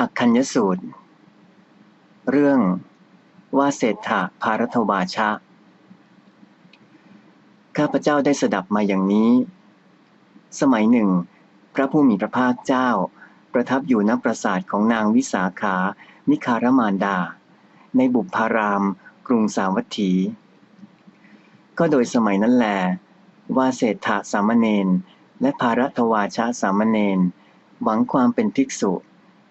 อักคัญยสูตร เรื่องว่าเศรษฐะภารทวาชะ ข้าพเจ้าได้สดับมาอย่างนี้ สมัยหนึ่ง พระผู้มีพระภาคเจ้า ประทับอยู่ณปราสาทของนางวิสาขา มิคารมานดา ในบุพาราม กรุงสาวัตถี ก็โดยสมัยนั้นแล ว่าเศรษฐะสามเณรและภารทวาชะสามเณรหวังความเป็นภิกษุ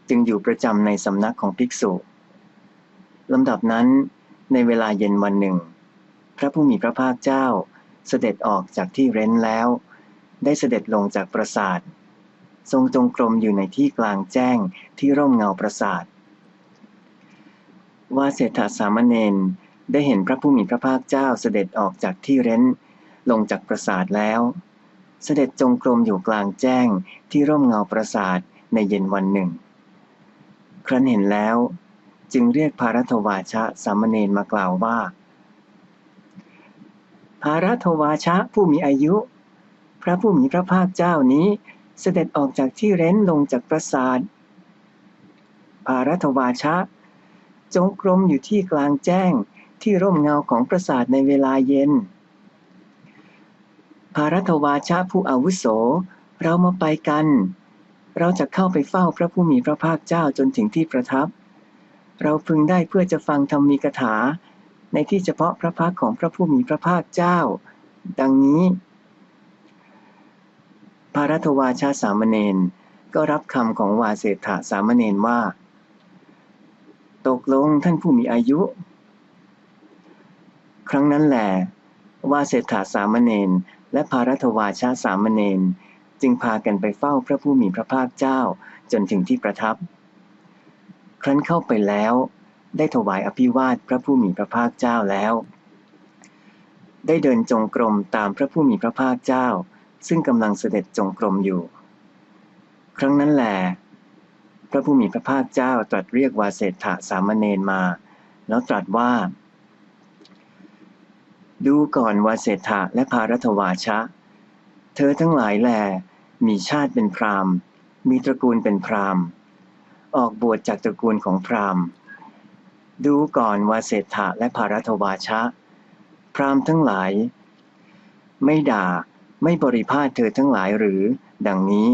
จึงอยู่ประจำในสำนักของภิกษุลำดับนั้น ในเวลาเย็นวันหนึ่ง พระผู้มีพระภาคเจ้าเสด็จออกจากที่เร้นแล้ว ได้เสด็จลงจากปราสาท ทรงจงกรมอยู่ในที่กลางแจ้งที่ร่มเงาปราสาทว่าเศรษฐาสามเณรได้เห็นพระผู้มีพระภาคเจ้าเสด็จออกจากที่เร้น ลงจากปราสาทแล้ว เสด็จจงกรมอยู่กลางแจ้งที่ร่มเงาปราสาทในเย็นวันหนึ่ง ครั้นเห็นแล้ว จึงเรียกภารัตวาชะสามเณรมากล่าวว่าภารัตวาชะผู้มีอายุ พระผู้มีพระภาคเจ้านี้เสด็จออกจากที่เร้นลงจากปราสาทภารัตวาชะ จงกรมอยู่ที่กลางแจ้งที่ร่มเงาของปราสาทในเวลาเย็นภารัตวาชะผู้อาวุโส เรามาไปกัน เราจะเข้าไปเฝ้าพระผู้มีพระภาคเจ้าจนถึงที่ประทับ เราพึงได้เพื่อจะฟังธรรมีกถา ในที่เฉพาะพระพักของพระผู้มีพระภาคเจ้า ดังนี้ พารัตวาชาสามเณรก็รับคำของวาเสถาสามเณรว่า ตกลงท่านผู้มีอายุ ครั้งนั้นแหละวาเสถาสามเณรและพารัตวาชาสามเณร จึงพากันไปเฝ้าพระผู้มีพระภาคเจ้าจนถึงที่ประทับ ครั้นเข้าไปแล้ว ได้ถวายอภิวาทพระผู้มีพระภาคเจ้าแล้ว ได้เดินจงกรมตามพระผู้มีพระภาคเจ้า ซึ่งกำลังเสด็จจงกรมอยู่ ครั้งนั้นแหลพระผู้มีพระภาคเจ้าตรัสเรียกวาเศรษฐะสามเณรมา แล้วตรัสว่า ดูก่อนวาเศรษฐะและภารัตวาชะ เธอทั้งหลายแหล มีชาติเป็นพราหมณ์ มีตระกูลเป็นพราหมณ์ ออกบวชจากตระกูลของพราหมณ์ ดูก่อนวาเศรษฐะและภารัตวาชะ พราหมณ์ทั้งหลาย ไม่ด่าไม่บริพาทเธอทั้งหลายหรือ ดังนี้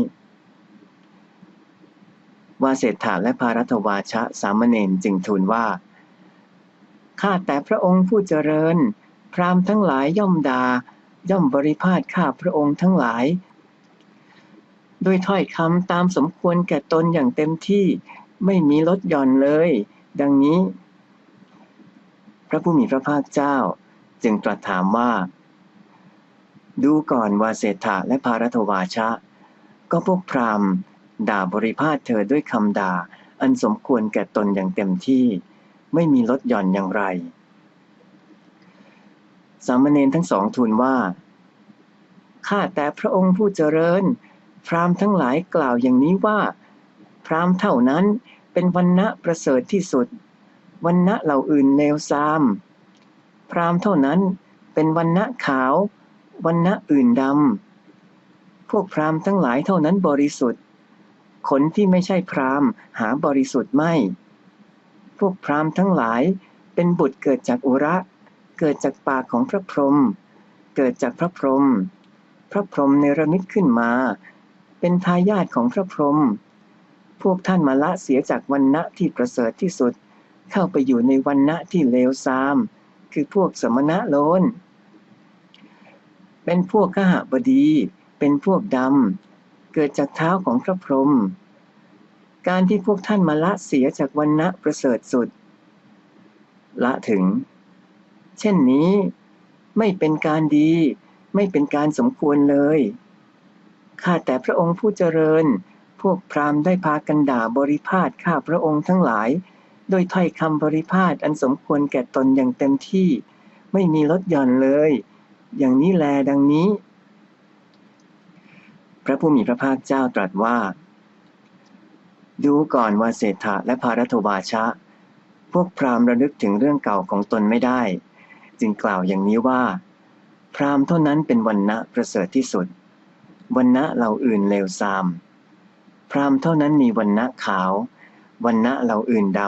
วาเศรษฐะและภารัตวาชะสามเณรจึงทูลว่าข้าแต่พระองค์ผู้เจริญ พราหมณ์ทั้งหลายย่อมดา่าย่อมบริพาทข้าพระองค์ทั้งหลาย ด้วยถ้อยคำตามสมควรแก่ตนอย่างเต็มที่ไม่มีลดหย่อนเลย ดังนี้ พระผู้มีพระภาคเจ้า จึงตรัสถามว่า ดูก่อนวาเศรษฐะและภารัตวาชะ ก็พวกพราหมณ์ ด่าบริพาทเธอด้วยคำด่า อันสมควรแก่ตนอย่างเต็มที่ ไม่มีลดหย่อนอย่างไร สามเณรทั้งสองทูลว่าข้าแต่พระองค์ผู้เจริญ พราหมณ์ทั้งหลายกล่าวอย่างนี้ว่า พราหมณ์เท่านั้นเป็นวันณะประเสริฐที่สุดวันณะเหล่าอื่นเลวทราม พราหมณ์เท่านั้นเป็นวันณะขาววันณะอื่นดำพวกพราหมณ์ทั้งหลายเท่านั้นบริสุทธิ์ขนที่ไม่ใช่พราหมณ์หาบริสุทธิ์ไม่ พวกพราหมณ์ทั้งหลายเป็นบุตรเกิดจากอุระ เกิดจากปากของพระพรหมเกิดจากพระพรหมพระพรหมเนรมิตขึ้นมา เป็นทายาทของพระพรหมพวกท่านมาละเสียจากวันณะที่ประเสริฐที่สุด เข้าไปอยู่ในวันณะที่เลวทราม คือพวกสมณะโลนเป็นพวกขหบดี เป็นพวกดำ เกิดจากเท้าของพระพรหมการที่พวกท่านมาละเสียจากวันณะประเสริฐสุด ละถึง เช่นนี้ ไม่เป็นการดี ไม่เป็นการสมควรเลย ข้าแต่พระองค์ผู้เจริญ พวกพราหมณ์ได้พากันด่าบริพาทข้าพระองค์ทั้งหลาย โดยถ้อยคำบริพาทอันสมควรแก่ตนอย่างเต็มที่ ไม่มีลดหย่อนเลย อย่างนี้แลดังนี้ พระผู้มีพระภาคเจ้าตรัสว่า ดูก่อนว่าเศรษฐะและภารทวาชะ พวกพราหมณ์ระลึกถึงเรื่องเก่าของตนไม่ได้ จึงกล่าวอย่างนี้ว่า พราหมณ์เท่านั้นเป็นวันณะประเสริฐที่สุด วันณะเหล่าอื่นเลวทราม พราหมณ์เท่านั้นมีวันณะขาว วันณะเหล่าอื่นด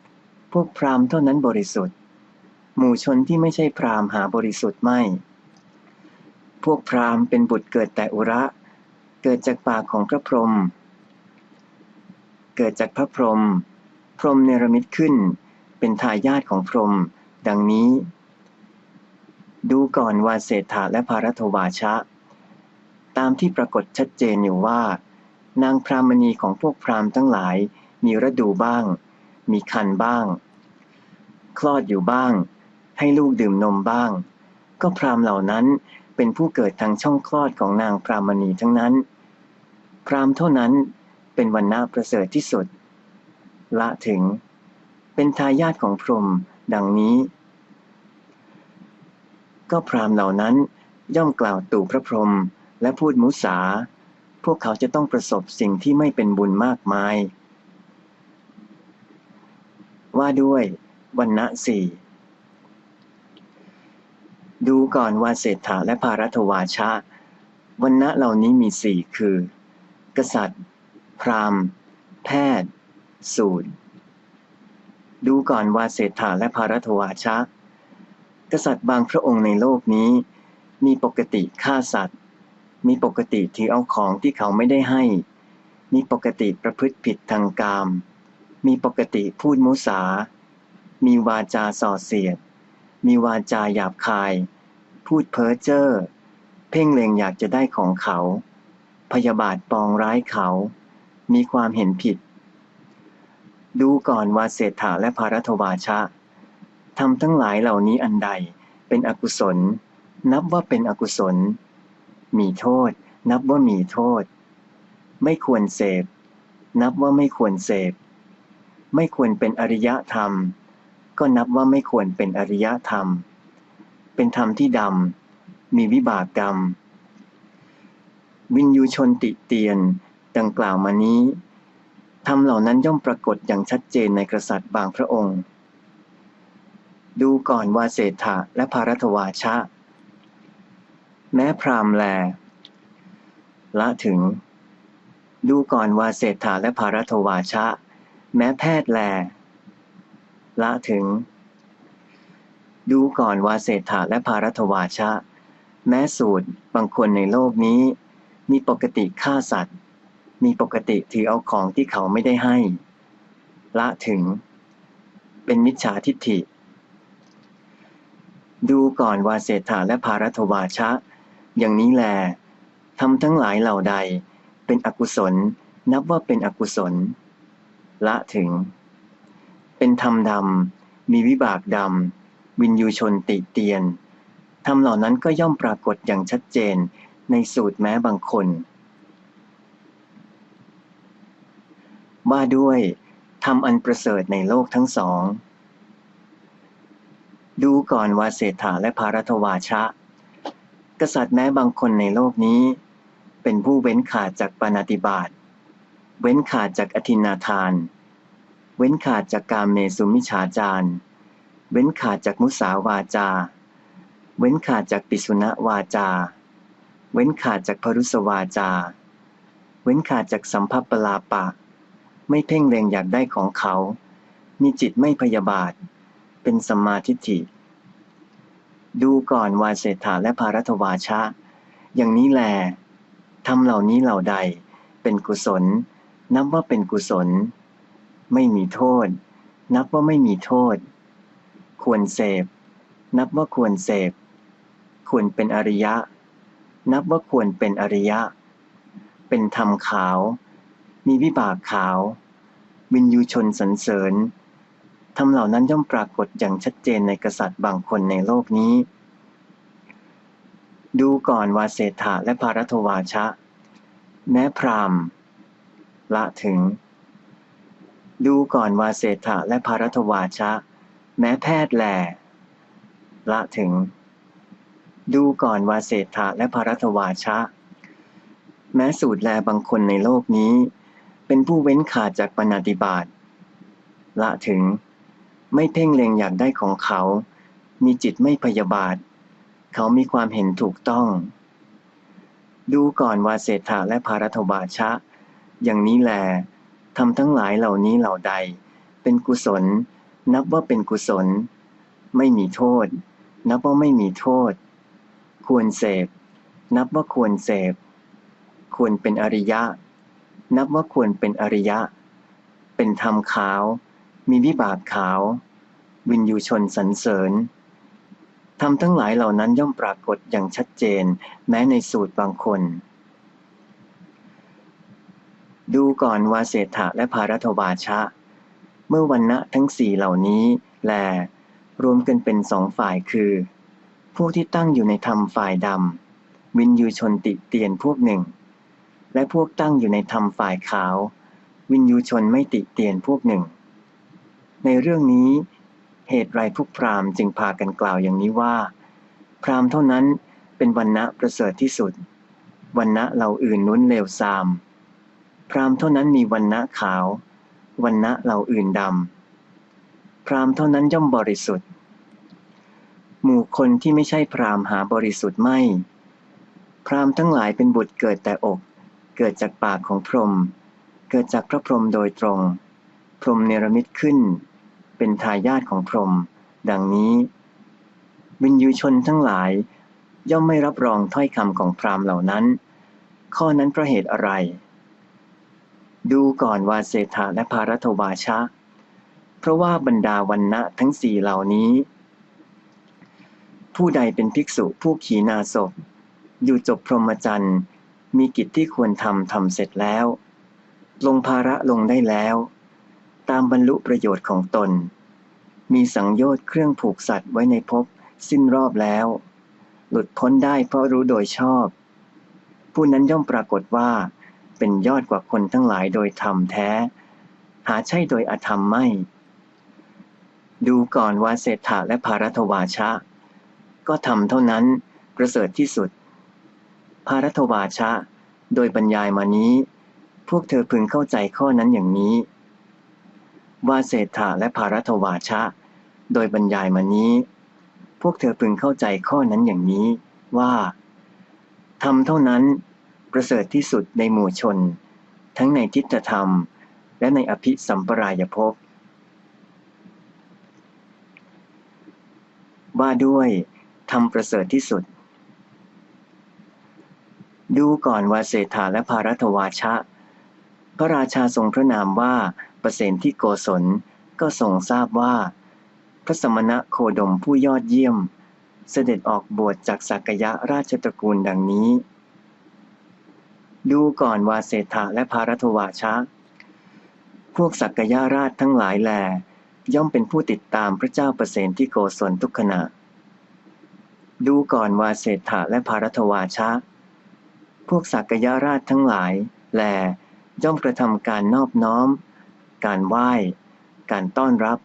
ำ พวกพราหมณ์เท่านั้นบริสุทธิ์ หมู่ชนที่ไม่ใช่พราหมณ์หาบริสุทธิ์ไม่ พวกพราหมณ์เป็นบุตรเกิดแต่อุระ เกิดจากปากของพระพรหม เกิดจากพระพรหม พรหมเนรมิตขึ้น เป็นทายาทของพรหม ดังนี้ ดูก่อนวาเศรษฐาและภารัตวาชะ ตามที่ปรากฏชัดเจนอยู่ว่า นางพรามณีของพวกพรามทั้งหลายมีฤดูบ้าง มีคันบ้าง คลอดอยู่บ้าง ให้ลูกดื่มนมบ้าง ก็พรามเหล่านั้นเป็นผู้เกิดทางช่องคลอดของนางพรามณีทั้งนั้น พรามเท่านั้นเป็นวันณะประเสริฐที่สุด ละถึง เป็นทายาทของพรหมดังนี้ ก็พรามเหล่านั้นย่อมกล่าวตู่พระพรหม และพูดมุสา พวกเขาจะต้องประสบสิ่งที่ไม่เป็นบุญมากมาย ว่าด้วยวันณะสี่ดูก่อนวาเศรษฐาและภารัตวาชะวันณะเหล่านี้มีสี่คือ กษัตริย์ พราหมณ์ แพทย์ สูตร ดูก่อนวาเศรษฐาและภารัตวาชะกษัตริย์บางพระองค์ในโลกนี้ มีปกติฆ่าสัตว์ มีปกติถือเอาของที่เขาไม่ได้ให้ มีปกติประพฤติผิดทางกาม มีปกติพูดมุสา มีวาจาส่อเสียด มีวาจาหยาบคาย พูดเพ้อเจ้อ เพ่งเล็งอยากจะได้ของเขา พยาบาทปองร้ายเขา มีความเห็นผิด ดูก่อนวาเศรษฐาและภารัตวาชะทำทั้งหลายเหล่านี้อันใด เป็นอกุศล นับว่าเป็นอกุศล มีโทษ นับว่ามีโทษ ไม่ควรเสพ นับว่าไม่ควรเสพ ไม่ควรเป็นอริยธรรม ก็นับว่าไม่ควรเป็นอริยธรรม เป็นธรรมที่ดำ มีวิบากดำวินยูชนติเตียน ดังกล่าวมานี้ธรรมเหล่านั้นย่อมปรากฏอย่างชัดเจนในกษัตริย์บางพระองค์ ดูก่อนวาเศรษฐะและภารัตวาชะ แม้พรามแล ละถึง ดูก่อนวาเศรษฐาและภารัตวาชะ แม้แพทย์แล ละถึง ดูก่อนวาเศรษฐาและภารัตวาชะ แม้สูตรบางคนในโลกนี้ มีปกติฆ่าสัตว์ มีปกติถือเอาของที่เขาไม่ได้ให้ ละถึง เป็นมิจฉาทิฏฐิดูก่อนวาเศรษฐาและภารัตวาชะ อย่างนี้แลทำทั้งหลายเหล่าใด เป็นอกุศล นับว่าเป็นอกุศล ละถึง เป็นธรรมดำ มีวิบากดำ วินยูชนติเตียน ธรรมเหล่านั้นก็ย่อมปรากฏอย่างชัดเจนในสูตรแม้บางคนว่าด้วยทำอันประเสริฐในโลกทั้งสอง ดูก่อนวาเศรษฐาและภารัตวาชะ กษัตริย์แม้บางคนในโลกนี้ เป็นผู้เว้นขาดจากปานาติบาตเว้นขาดจากอธินาทาน เว้นขาดจากการเมสุมิฉาจารเว้นขาดจากมุสาวาจา เว้นขาดจากปิสุณวาจา เว้นขาดจากพรุสวาจา เว้นขาดจากสัมภปลาปะ ไม่เพ่งเล็งอยากได้ของเขา มีจิตไม่พยาบาท เป็นสัมมาทิฏฐิ ดูก่อนวาเศรษฐาและภารัตวาชะ อย่างนี้แลทำเหล่านี้เหล่าใด เป็นกุศล นับว่าเป็นกุศล ไม่มีโทษ นับว่าไม่มีโทษ ควรเสพ นับว่าควรเสพ ควรเป็นอริยะ นับว่าควรเป็นอริยะ เป็นธรรมขาว มีวิบากขาว วินยูชนสรรเสริญ ทำเหล่านั้นย่อมปรากฏอย่างชัดเจนในกษัตริย์บางคนในโลกนี้ ดูก่อนวาเศรษฐะและภารัตวาชะ แม้พรามละถึง ดูก่อนวาเศรษฐะและภารัตวาชะ แม้แพทย์แล ละถึง ดูก่อนวาเศรษฐะและภารัตวาชะ แม้สูตรแลบางคนในโลกนี้ เป็นผู้เว้นขาดจากปณติบาตละถึง ไม่เพ่งเล็งอยากได้ของเขา มีจิตไม่พยาบาท เขามีความเห็นถูกต้อง ดูก่อนวาเศรษฐะและภารัตวาชะ อย่างนี้แลทำทั้งหลายเหล่านี้เหล่าใด เป็นกุศล นับว่าเป็นกุศล ไม่มีโทษ นับว่าไม่มีโทษ ควรเสพ นับว่าควรเสพ ควรเป็นอริยะ นับว่าควรเป็นอริยะ เป็นธรรมขาว มีวิบากขาว วินยูชนสรรเสริญทำทั้งหลายเหล่านั้นย่อมปรากฏอย่างชัดเจน แม้ในสูตรบางคน ดูก่อนวาเศรษฐะและภารัตวาชะ เมื่อวันณะทั้งสี่เหล่านี้แล รวมกันเป็นสองฝ่ายคือพวกที่ตั้งอยู่ในธรรมฝ่ายดำวินยูชนติเตียนพวกหนึ่ง และพวกตั้งอยู่ในธรรมฝ่ายขาว วินยูชนไม่ติเตียนพวกหนึ่ง ในเรื่องนี้ เหตุไรพวกพราหมณ์จึงพากันกล่าวอย่างนี้ว่า พราหมณ์เท่านั้นเป็นวันณะประเสริฐที่สุดวันณะเหล่าอื่นนุ้นเลวทราม พราหมณ์เท่านั้นมีวันณะขาววันณะเหล่าอื่นดำ พราหมณ์เท่านั้นย่อมบริสุทธิ์ หมู่คนที่ไม่ใช่พราหมณ์หาบริสุทธิ์ไม่ พราหมณ์ทั้งหลายเป็นบุตรเกิดแต่อก เกิดจากปากของพรหมเกิดจากพระพรหมโดยตรง พรหมเนรมิตขึ้น เป็นทายาทของพรหมดังนี้ วินยูชนทั้งหลาย ย่อมไม่รับรองถ้อยคำของพราหมณ์เหล่านั้น ข้อนั้นเพราะเหตุอะไร ดูก่อนวาเศธาและภารัตวาชะ เพราะว่าบรรดาวันณะทั้งสี่เหล่านี้ ผู้ใดเป็นภิกษุผู้ขีนาศพ อยู่จบพรหมจรรย์มีกิจที่ควรทำทำเสร็จแล้ว ลงภาระลงได้แล้ว ตามบรรลุประโยชน์ของตน มีสังโยชน์เครื่องผูกสัตว์ไว้ในภพสิ้นรอบแล้ว หลุดพ้นได้เพราะรู้โดยชอบ ผู้นั้นย่อมปรากฏว่า เป็นยอดกว่าคนทั้งหลายโดยธรรมแท้ หาใช่โดยอธรรมไม่ ดูก่อนวาเศรษฐะและภารัตวาชะ ก็ทำเท่านั้นประเสริฐที่สุด ภารัตวาชะ โดยบรรยายมานี้ พวกเธอพึงเข้าใจข้อนั้นอย่างนี้ ว่าเศรษฐาและภารัตวาชะ โดยบรรยายมานี้ พวกเธอพึงเข้าใจข้อนั้นอย่างนี้ว่าทำเท่านั้นประเสริฐที่สุดในหมู่ชน ทั้งในทิฏฐธรรม และในอภิสัมปรายภพว่าด้วยทำประเสริฐที่สุด ดูก่อนวาเศรษฐาและภารัตวาชะ พระราชาทรงพระนามว่าประเสนที่โกศลก็ทรงทราบว่า พระสมณะโคดมผู้ยอดเยี่ยม เสด็จออกบวชจากสักยะราชตระกูลดังนี้ ดูก่อนวาเศรษฐะและภารัตวาชะ พวกสักยะราชทั้งหลายแล ย่อมเป็นผู้ติดตามพระเจ้าประเสนที่โกศลทุกขณะ ดูก่อนวาเศรษฐะและภารัตวาชะ พวกสักยะราชทั้งหลายแล ย่อมกระทำการนอบน้อม การไหว้ การต้อนรับ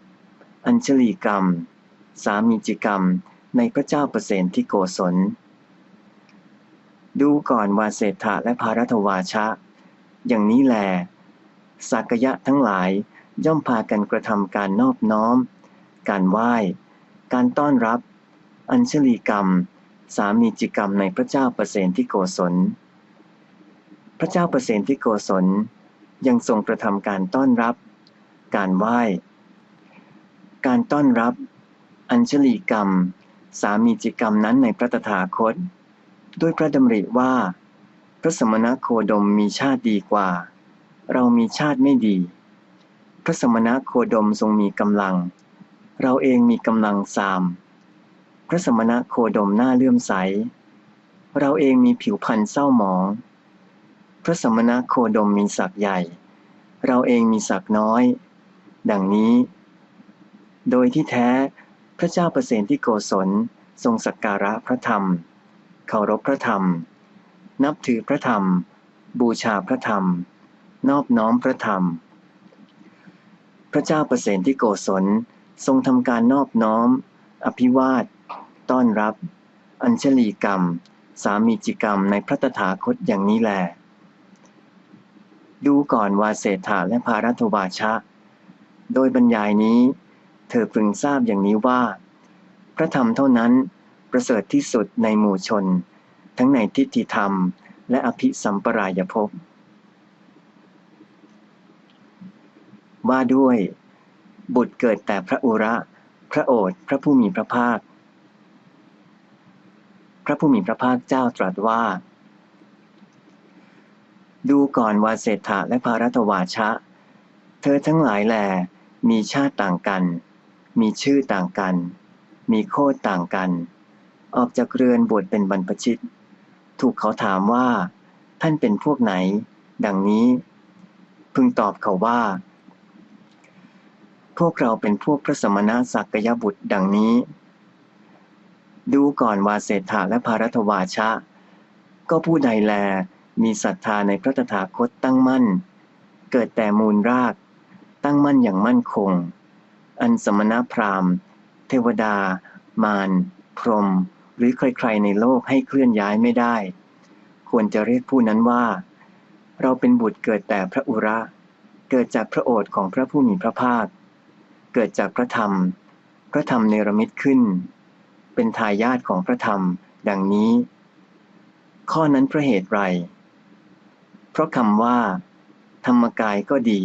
อัญชลีกรรม สามีจิกรรม ในพระเจ้าประเสนที่โกศล ดูก่อนวาเศรษฐะและภารัตวาชะ อย่างนี้แลสักยะทั้งหลายย่อมพากันกระทำการนอบน้อม การไหว้ การต้อนรับ อัญชลีกรรม สามีจิกรรมในพระเจ้าประเสนที่โกศล พระเจ้าประเสนที่โกศลยังทรงกระทำการต้อนรับ การไหว้ การต้อนรับ อัญชลีกรรม สามีจิกรรมนั้นในพระตถาคต ด้วยพระดำริว่า พระสมณโคดมมีชาติดีกว่า เรามีชาติไม่ดี พระสมณโคดมทรงมีกำลัง เราเองมีกำลังสาม พระสมณโคดมหน้าเลื่อมใส เราเองมีผิวพรรณเศร้าหมอง พระสมณโคดมมีศักย์ใหญ่ เราเองมีศักย์น้อย ดังนี้ โดยที่แท้พระเจ้าประเสนที่โกศลทรงสักการะพระธรรม เคารพพระธรรม นับถือพระธรรม บูชาพระธรรม นอบน้อมพระธรรม พระเจ้าประเสนที่โกศลทรงทำการนอบน้อม อภิวาท ต้อนรับ อัญชลีกรรม สามีจิกรรมในพระตถาคตอย่างนี้แหละ ดูก่อนวาเศรษฐาและภารัตวาชะ โดยบรรยายนี้ เธอพึงทราบอย่างนี้ว่า พระธรรมเท่านั้นประเสริฐที่สุดในหมู่ชน ทั้งในทิฏฐิธรรม และอภิสัมปรายภพว่าด้วย บุตรเกิดแต่พระอุระ พระโอษพระผู้มีพระภาค พระผู้มีพระภาคเจ้าตรัสว่า ดูก่อนวาเศรษฐะและภารัตวาชะ เธอทั้งหลายแล มีชาติต่างกัน มีชื่อต่างกัน มีโคดต่างกัน ออกจากเรือนบวชเป็นบรรพชิต ถูกเขาถามว่า ท่านเป็นพวกไหน ดังนี้ พึงตอบเขาว่า พวกเราเป็นพวกพระสมณะสักยบุตรดังนี้ ดูก่อนวาเศรษฐะและภารัตวาชะ ก็ผู้ใดแล มีศรัทธาในพระตถาคตตั้งมั่น เกิดแต่มูลราก ตั้งมั่นอย่างมั่นคง อันสมณพราหมณ์ เทวดา มารพรหมหรือใครๆในโลกให้เคลื่อนย้ายไม่ได้ ควรจะเรียกผู้นั้นว่า เราเป็นบุตรเกิดแต่พระอุระ เกิดจากพระโอษฐ์ของพระผู้มีพระภาค เกิดจากพระธรรม พระธรรมเนรมิตขึ้น เป็นทายาทของพระธรรม ดังนี้ ข้อนั้นเพราะเหตุไร เพราะคำว่า ธรรมกายก็ดี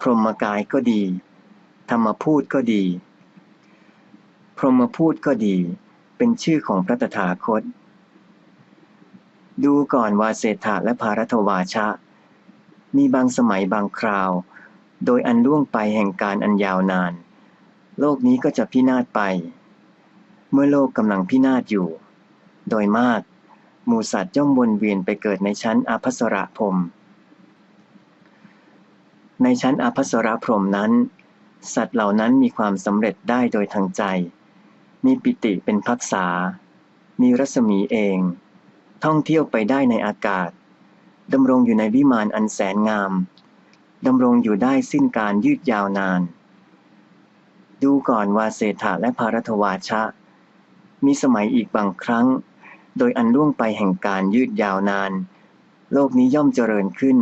พรหมกายก็ดี ธรรมพูดก็ดี พรหมพูดก็ดี เป็นชื่อของพระตถาคต ดูก่อนวาเศรษฐะและภารัตวาชะ มีบางสมัยบางคราว โดยอันล่วงไปแห่งการอันยาวนาน โลกนี้ก็จะพินาศไป เมื่อโลกกำลังพินาศอยู่ โดยมาก หมูสัตว์ย่อมวนเวียนไปเกิดในชั้นอภัสระพรม ในชั้นอภัสระพรมนั้น สัตว์เหล่านั้นมีความสำเร็จได้โดยทางใจ มีปิติเป็นพักษา มีรัศมีเอง ท่องเที่ยวไปได้ในอากาศดำรงอยู่ในวิมานอันแสนงามดำรงอยู่ได้สิ้นการยืดยาวนาน ดูก่อนวาเศรษฐะและภารัตวาชะ มีสมัยอีกบางครั้ง โดยอันล่วงไปแห่งการยืดยาวนาน โลกนี้ย่อมเจริญขึ้น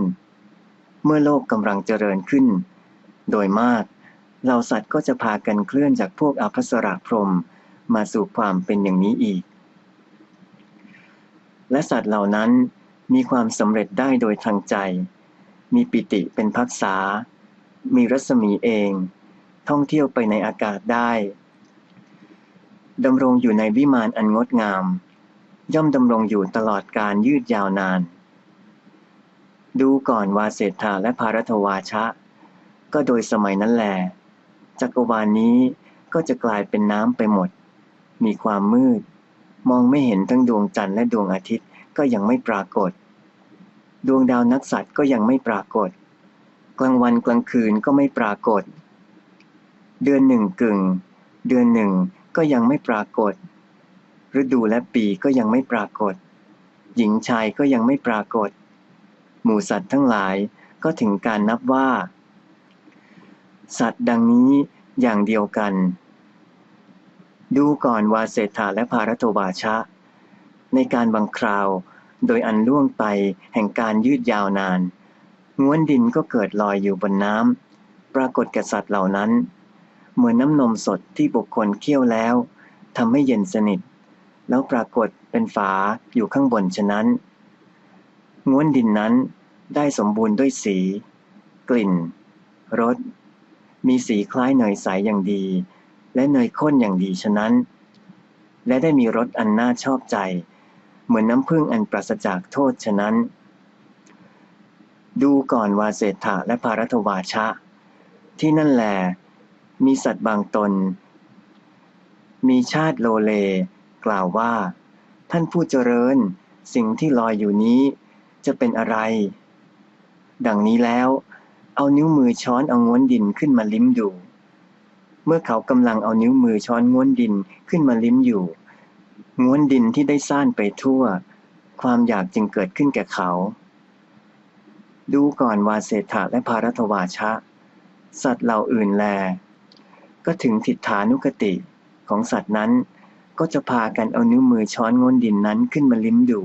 เมื่อโลกกำลังเจริญขึ้น โดยมากเหล่าสัตว์ก็จะพากันเคลื่อนจากพวกอภัสราพรมมาสู่ความเป็นอย่างนี้อีก และสัตว์เหล่านั้นมีความสำเร็จได้โดยทางใจ มีปิติเป็นพักษา มีรัศมีเอง ท่องเที่ยวไปในอากาศได้ดำรงอยู่ในวิมานอันงดงาม ย่อมดำรงอยู่ตลอดการยืดยาวนาน ดูก่อนวาเศรษฐาและภารัตวาชะ ก็โดยสมัยนั้นแหลจักรวาลนี้ก็จะกลายเป็นน้ำไปหมด มีความมืด มองไม่เห็นทั้งดวงจันทร์และดวงอาทิตย์ก็ยังไม่ปรากฏ ดวงดาวนักสัตว์ก็ยังไม่ปรากฏ กลางวันกลางคืนก็ไม่ปรากฏ เดือนหนึ่งกึ่ง เดือนหนึ่งก็ยังไม่ปรากฏ ฤดูและปีก็ยังไม่ปรากฏ หญิงชายก็ยังไม่ปรากฏ หมู่สัตว์ทั้งหลายก็ถึงการนับว่า สัตว์ดังนี้อย่างเดียวกัน ดูก่อนวาเศรษฐาและภารัตวาชะ ในการบางคราวโดยอันล่วงไปแห่งการยืดยาวนานง้วนดินก็เกิดลอยอยู่บนน้ำปรากฏแก่สัตว์เหล่านั้น เหมือนน้ำนมสดที่บุคคลเคี่ยวแล้วทำให้เย็นสนิท แล้วปรากฏเป็นฝาอยู่ข้างบนฉะนั้น ง้วนดินนั้นได้สมบูรณ์ด้วยสี กลิ่น รส มีสีคล้ายเนยใสอย่างดี และเนยข้นอย่างดีฉะนั้น และได้มีรสอันน่าชอบใจ เหมือนน้ำผึ้งอันปราศจากโทษฉะนั้น ดูก่อนวาเศรษฐะและภารัตวาชะ ที่นั่นแหลมีสัตว์บางตน มีชาติโลเล กล่าวว่า ท่านผู้เจริญ สิ่งที่ลอยอยู่นี้ จะเป็นอะไร ดังนี้แล้ว เอานิ้วมือช้อนเอาง้วนดินขึ้นมาลิ้มดู เมื่อเขากำลังเอานิ้วมือช้อนง้วนดินขึ้นมาลิ้มอยู่ ง้วนดินที่ได้ซ่านไปทั่ว ความอยากจึงเกิดขึ้นแก่เขา ดูก่อนวาเศรษฐะและภารัตวาชะ สัตว์เหล่าอื่นแล ก็ถึงทิฏฐานุกติของสัตว์นั้น ก็จะพากันเอานิ้วมือช้อนง้นดินนั้นขึ้นมาลิ้มดู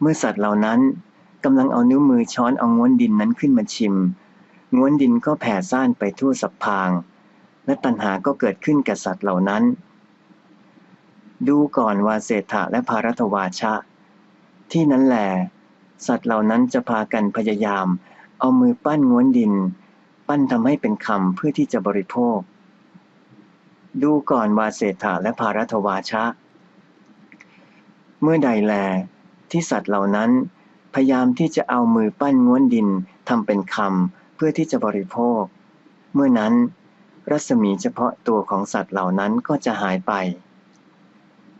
เมื่อสัตว์เหล่านั้นกำลังเอานิ้วมือช้อนเอาง้นดินนั้นขึ้นมาชิม ง้วนดินก็แผ่ซ่านไปทั่วสัพพาง และตัณหาก็เกิดขึ้นแก่สัตว์เหล่านั้น ดูก่อนวาเศรษฐะและภารัตวาชะ ที่นั้นแหลสัตว์เหล่านั้นจะพากันพยายาม เอามือปั้นง้วนดิน ปั้นทำให้เป็นคำเพื่อที่จะบริโภค ดูก่อนวาเศรษฐาและภารัตวาชะ เมื่อใดแล ที่สัตว์เหล่านั้น พยายามที่จะเอามือปั้นง้วนดินทำเป็นคำเพื่อที่จะบริโภค เมื่อนั้น รัศมีเฉพาะตัวของสัตว์เหล่านั้นก็จะหายไป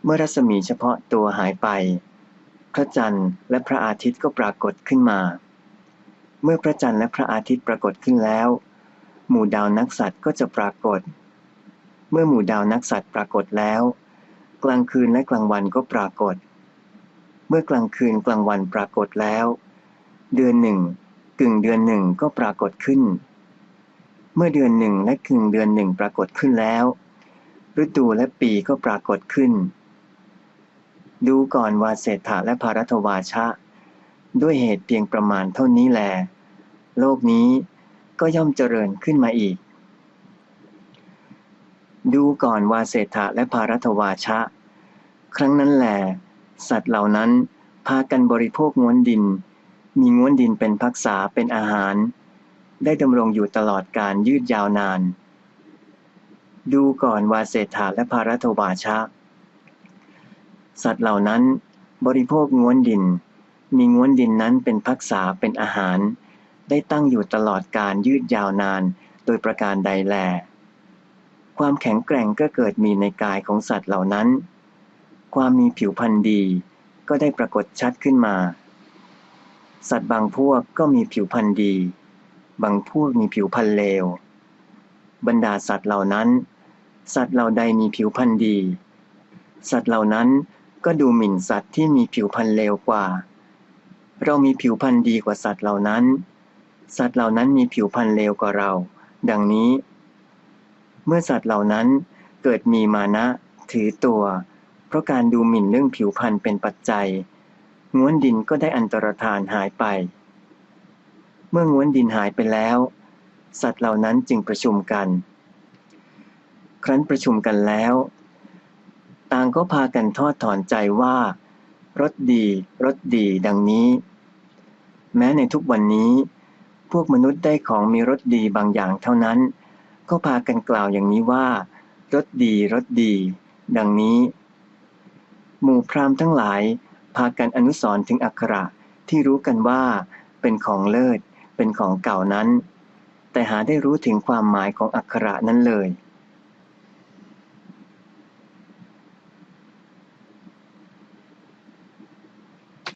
เมื่อรัศมีเฉพาะตัวหายไป พระจันทร์และพระอาทิตย์ก็ปรากฏขึ้นมา เมื่อพระจันทร์และพระอาทิตย์ปรากฏขึ้นแล้ว หมู่ดาวนักสัตว์ก็จะปรากฏ เมื่อหมู่ดาวนักสัตว์ปรากฏแล้ว กลางคืนและกลางวันก็ปรากฏ เมื่อกลางคืนกลางวันปรากฏแล้ว เดือนหนึ่งกึ่งเดือนหนึ่งก็ปรากฏขึ้น เมื่อเดือนหนึ่งและกึ่งเดือนหนึ่งปรากฏขึ้นแล้ว ฤดูและปีก็ปรากฏขึ้น ดูก่อนวาเศรษฐาและภารัตวาชะ ด้วยเหตุเพียงประมาณเท่านี้แล โลกนี้ก็ย่อมเจริญขึ้นมาอีก ดูก่อนวาเศรษฐะและภารัตวาชะ ครั้งนั้นแหลสัตว์เหล่านั้นพากันบริโภคง้วนดิน มีง้วนดินเป็นพักษาเป็นอาหาร ได้ดำรงอยู่ตลอดการยืดยาวนาน ดูก่อนวาเศรษฐะและภารัตวาชะ สัตว์เหล่านั้นบริโภคง้วนดิน มีง้วนดินนั้นเป็นพักษาเป็นอาหาร ได้ตั้งอยู่ตลอดการยืดยาวนานโดยประการใดแล ความแข็งแกร่งก็เกิดมีในกายของสัตว์เหล่านั้น ความมีผิวพรรณดีก็ได้ปรากฏชัดขึ้นมา สัตว์บางพวกก็มีผิวพรรณดี บางพวกมีผิวพรรณเลว บรรดาสัตว์เหล่านั้น สัตว์เหล่าใดมีผิวพรรณดี สัตว์เหล่านั้นก็ดูหมิ่นสัตว์ที่มีผิวพรรณเลวกว่า เรามีผิวพรรณดีกว่าสัตว์เหล่านั้น สัตว์เหล่านั้นมีผิวพรรณเลวกว่าเรา ดังนี้ เมื่อสัตว์เหล่านั้นเกิดมีมานะ ถือตัว เพราะการดูหมิ่นเรื่องผิวพรรณเป็นปัจจัยง้วนดินก็ได้อันตรธานหายไป เมื่อง้วนดินหายไปแล้ว สัตว์เหล่านั้นจึงประชุมกัน ครั้นประชุมกันแล้ว ต่างก็พากันทอดถอนใจว่ารสดีรสดีดังนี้ แม้ในทุกวันนี้ พวกมนุษย์ได้ของมีรสดีบางอย่างเท่านั้น ก็พากันกล่าวอย่างนี้ว่า รถดีรถดี ดังนี้ หมู่พราหมณ์ทั้งหลาย พากันอนุสรถึงอักขระที่รู้กันว่า เป็นของเลิศ เป็นของเก่านั้น แต่หาได้รู้ถึงความหมายของอักขระนั้นเลย